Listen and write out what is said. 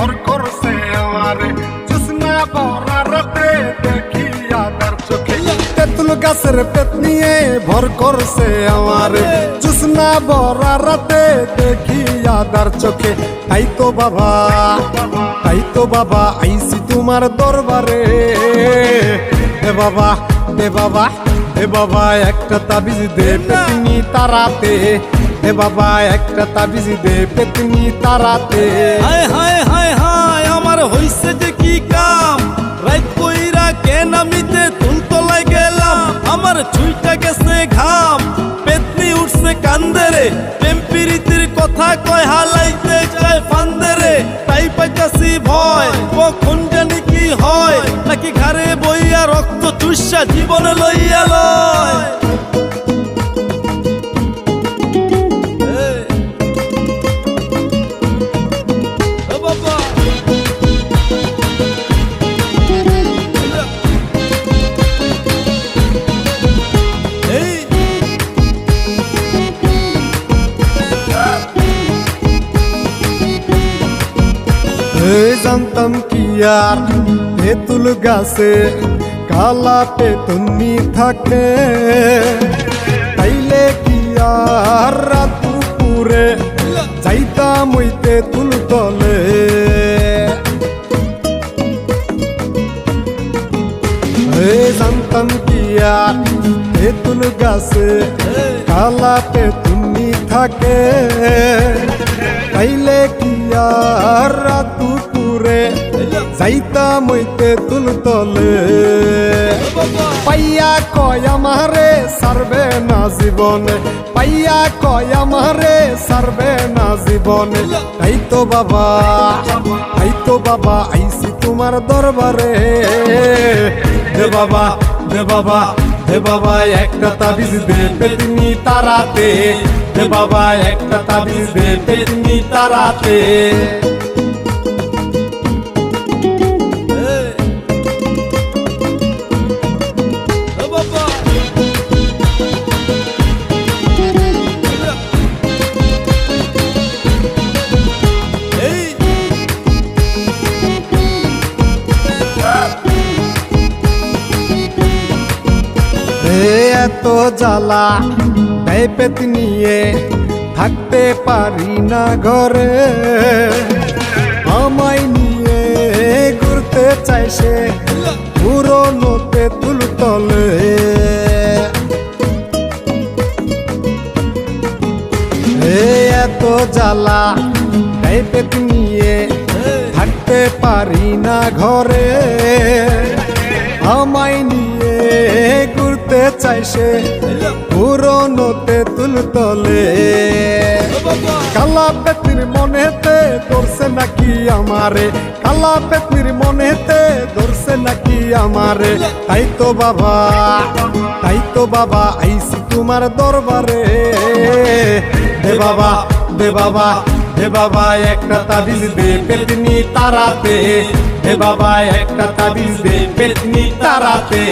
ভর করছে আমারে। জুসনা ভরা রাতে দেখি আদার চোখে তেতুল গাছের পেত নিয়ে ভর করছে আমারে। জুসনা ভরা রাতে দেখি আদার চোখে তাই তো বাবা তাই তো বাবা আইসি তোমার দরবারে। হে বাবা হে বাবা হে বাবা, একটা তাবিজ দে পেতনি তারাতে। হে বাবা, একটা তাবিজ দে পেতনি তারাতে। হায় হায় কান্দেরে টেম্পিরিতির কথা কয়, হালাইতে চায় ফান্দেরে তাই পাইতাছি ভয়, কখন জানি কি হয়। নাকি ঘরে বইয়া রক্ত চুষা জীবনে লইয়া লয়। জানতাম কি আর? তেঁতুল গাছে কালা পেতনি থাকে। তাইলে কি আর রাত দুপুরে যাইতাম ওই তেঁতুল তলে? জানতাম কি আর তেঁতুল গাছে কালা পেতনি থাকে। তাইলে কি আর রাত দুপুরে যাইতাম ওই তেঁতুল তলে। পাইয়া কয় আমারে, সারবে না জীবনে। পাইয়া কয় আমারে, সারবে না জীবনে। তাই তো বাবা তাই তো বাবা আইসি তোমার দরবারে। দে বাবা দে বাবা দে বাবা, একটা তাবিজ দে পেতনি তারাতে। দে বাবা, একটা তাবিজ দে পেতনি তারাতে। এত জ্বালা দেয় পেত নিয়ে থাকতে পারি না ঘরে। আমায় নিয়ে ঘুরতে চাইছে তুল। তলে এত জ্বালা দেয় পেত নিয়ে থাকতে পারি না ঘরে। আমায় নিয়ে ঘুরতে চাই সে, পুরোনোতে তুল তলে কালা পেতির মনেতে ধরছে নাকি আমারে, কালা পেতির মনেতে ধরছে নাকি আমারে। তাই তো বাবা, তাই তো বাবা আইসি তোমার দরবারে। দে বাবা দে বাবা দে বাবা, একটা তাবিজ দে পেতনি তারাতে। দে বাবা, একটা তাবিজ দে পেতনি তারাতে।